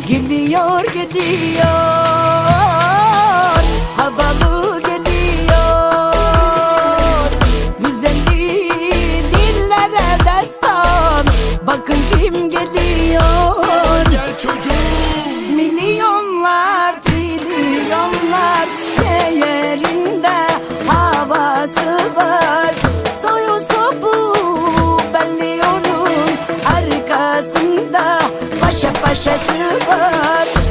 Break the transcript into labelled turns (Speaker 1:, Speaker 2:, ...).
Speaker 1: Geliyor geliyor البر